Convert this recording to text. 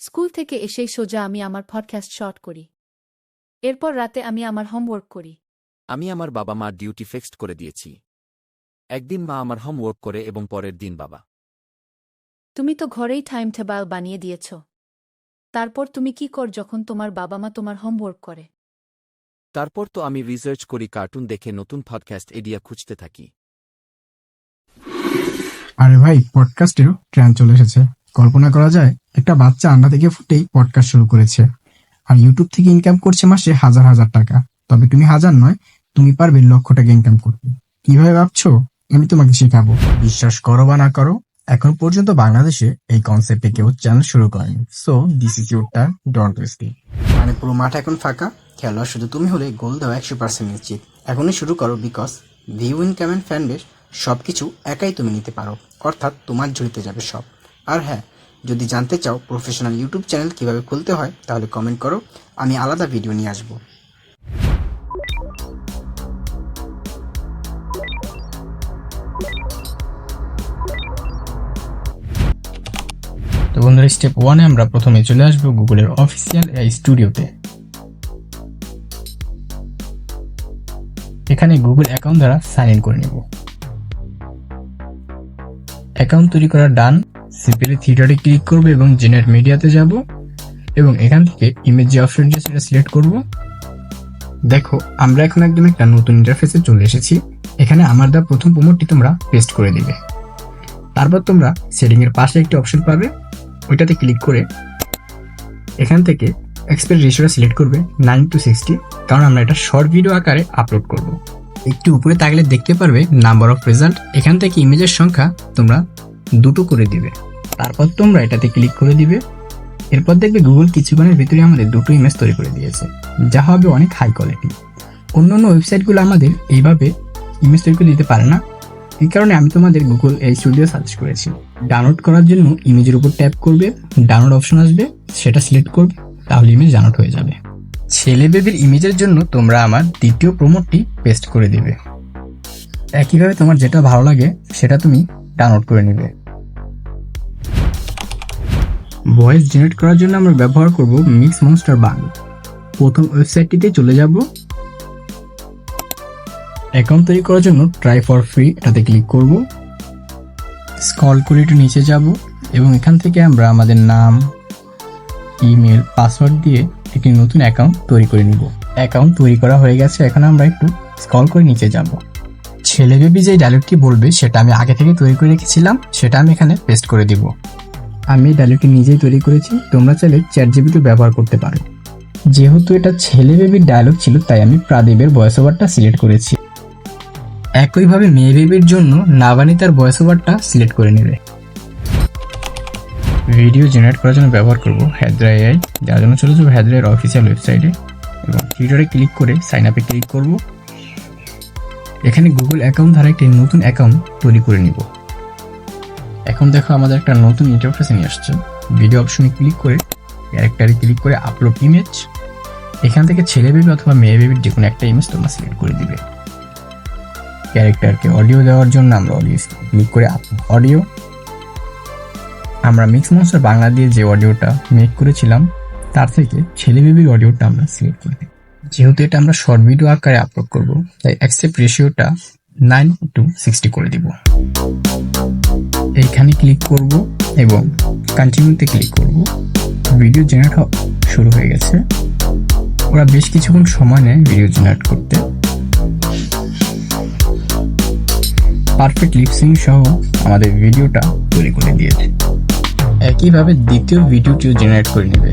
School থেকে এসেই সোজা আমি আমার পডকাস্ট শর্ট করি। এরপর রাতে আমি আমার হোমওয়ার্ক করি। আমি আমার বাবা মার ডিউটি ফিক্সড করে দিয়েছি। একদিন মা আমার হোমওয়ার্ক করে এবং পরের দিন বাবা। তুমি তো ঘরেই টাইম টেবাল বানিয়ে দিয়েছ। তারপর তুমি কি কর যখন তোমার বাবা মা তোমার হোমওয়ার্ক করে? তারপর তো আমি রিসার্চ করি কার্টুন দেখে নতুন পডকাস্ট এডিয়া খুঁজতে থাকি। আরে ভাই পডকাস্টেরও ট্রেন চলে এসেছে। কল্পনা করা যায়, একটা বাচ্চা আন্ডা থেকে ফুটেই পডকাস্ট শুরু করেছে। আর ইউটিউব থেকে ইনকাম করছে মাসে হাজার হাজার টাকা। তবে তুমি হাজার নয়, তুমি পারবে লক্ষ টাকা ইনকাম করতে। কীভাবে ভাবছ? আমি তোমাকে শেখাবো। বিশ্বাস করো বা না করো, এখন পর্যন্ত বাংলাদেশে এই কনসেপ্টে কেউ চ্যানেল শুরু করেনি। So this is your time don't waste মানে পুরো মাঠ এখন ফাঁকা, খেলোয়াড় শুধু তুমি হলে গোল দেওয়া একশো পার্সেন্ট নিশ্চিত। এখনই শুরু করো because view income and fan base সব কিছু একাই তুমি নিতে পারো। অর্থাৎ তোমার ঝুড়িতে যাবে সব। আর হ্যাঁ যদি জানতে চাও প্রফেশনাল ইউটিউব চ্যানেল কীভাবে খুলতে হয়, তাহলে কমেন্ট করো, আমি আলাদা ভিডিও নিয়ে আসব। তো বন্ধুরা স্টেপ ওয়ানে আমরা প্রথমে চলে আসব গুগলের অফিসিয়াল এই স্টুডিওতে এখানে গুগল অ্যাকাউন্ট দ্বারা সাইন ইন করে নেব। অ্যাকাউন্ট তৈরি করা ডান সিম্পলি থিয়েটারে ক্লিক করব এবং জেনারেট মিডিয়াতে যাব এবং এখান থেকে ইমেজ যে অপশনটি সেটা সিলেক্ট করব। দেখো, আমরা এখন একদম একটা নতুন ইন্টারফেসে চলে এসেছি। এখানে আমার দেওয়া প্রথম প্রমোটটি তোমরা পেস্ট করে দিবে। তারপর তোমরা সেটিং এর পাশে একটি অপশন পাবে। ওইটাতে ক্লিক করে এখান থেকে এক্সপেক্ট রেশিওটা সিলেক্ট করবে নাইন টু সিক্সটি কারণ আমরা এটা শর্ট ভিডিও আকারে আপলোড করব। একটু উপরে তাকলে দেখতে পারবে নাম্বার অফ রেজাল্ট এখান থেকে ইমেজের সংখ্যা তোমরা দুটো করে দিবে। তারপর তোমরা এটাতে ক্লিক করে দিবে। এরপর দেখবে গুগল কিছুক্ষণের ভিতরে আমাদের দুটো ইমেজ তৈরি করে দিয়েছে। যা হবে অনেক হাই কোয়ালিটি অন্য অন্য ওয়েবসাইটগুলো আমাদের এইভাবে ইমেজ তৈরি করে দিতে পারে না। এই কারণে আমি তোমাদের গুগল এই স্টুডিও সাজেস্ট করেছি। ডাউনলোড করার জন্য ইমেজের উপর ট্যাপ করবে। ডাউনলোড অপশন আসবে। সেটা সিলেক্ট করবে। তাহলে ইমেজ ডাউনলোড হয়ে যাবে। ছেলে বেবির ইমেজের জন্য তোমরা আমার দ্বিতীয় প্রোমোটটি পেস্ট করে দিবে। একইভাবে তোমার যেটা ভালো লাগে, সেটা তুমি ডাউনলোড করে নেবে। ভয়েস জেনারেট করার জন্য আমরা ব্যবহার করব মিক্স মনস্টার বাং প্রথম ওয়েবসাইটটিতে চলে যাব। অ্যাকাউন্ট তৈরি করার জন্য ট্রাই ফর ফ্রি এটাতে ক্লিক করব। স্ক্রল করে একটু নিচে যাব এবং এখান থেকে আমরা আমাদের নাম, ইমেল, পাসওয়ার্ড দিয়ে একটি নতুন অ্যাকাউন্ট তৈরি করে নিব। অ্যাকাউন্ট তৈরি করা হয়ে গেছে, এখন আমরা একটু স্ক্রল করে নিচে যাব। ছেলে বেবি যে ডায়লগটি বলবে, সেটা আমি আগে থেকে তৈরি করে রেখেছিলাম, সেটা আমি এখানে পেস্ট করে দিব। আমি ডায়লগটি নিজেই তৈরি করেছি, তোমরা চাইলে চ্যাট জিবিটি ব্যবহার করতে পারো। যেহেতু এটা ছেলে বেবির ডায়লগ ছিল, তাই আমি প্রাদীপের ভয়েস ওভারটা সিলেক্ট করেছি। একইভাবে মেয়ে বেবির জন্য নাবানি তার ভয়েস ওভারটা সিলেক্ট করে নেবে। ভিডিও জেনারেট করার জন্য ব্যবহার করব হ্যাদ্রা এআই যার জন্য চলে যাব হ্যাদ্রার অফিসিয়াল ওয়েবসাইটে এবং থিয়েটারে ক্লিক করে সাইন আপে ক্লিক করব। এখানে গুগল অ্যাকাউন্ট দ্বারা একটি নতুন অ্যাকাউন্ট তৈরি করে নিব। এখন দেখো আমাদের একটা নতুন ইন্টারফেস নিয়ে আসছে। ভিডিও অপশনে ক্লিক করে ক্যারেক্টারে ক্লিক করে আপলোড ইমেজ এখান থেকে ছেলে বেবি অথবা মেয়ে বেবির যে কোনো একটা ইমেজ তোমরা সিলেক্ট করে দিবে। ক্যারেক্টারকে অডিও দেওয়ার জন্য আমরা অডিও ক্লিক করে অডিও আমরা মিক্স মনস্টার বাংলা দিয়ে যে অডিওটা মেক করেছিলাম, তার থেকে ছেলে বেবির অডিওটা আমরা সিলেক্ট করে দিই। যেহেতু এটা আমরা শর্ট ভিডিও আকারে আপলোড করব, তাই অ্যাকসেপ্ট রেশিওটা নাইন টু সিক্সটি করে দিব। এইখানে ক্লিক করব এবং কন্টিনিউতে ক্লিক করব। ভিডিও জেনারেট শুরু হয়ে গেছে। ওরা বেশ কিছুক্ষণ সময় নেয় ভিডিও জেনারেট করতে। পারফেক্ট লিপসিং সহ আমাদের ভিডিওটা তৈরি করে দিয়েছে। একইভাবে দ্বিতীয় ভিডিওটিও জেনারেট করে নেবে।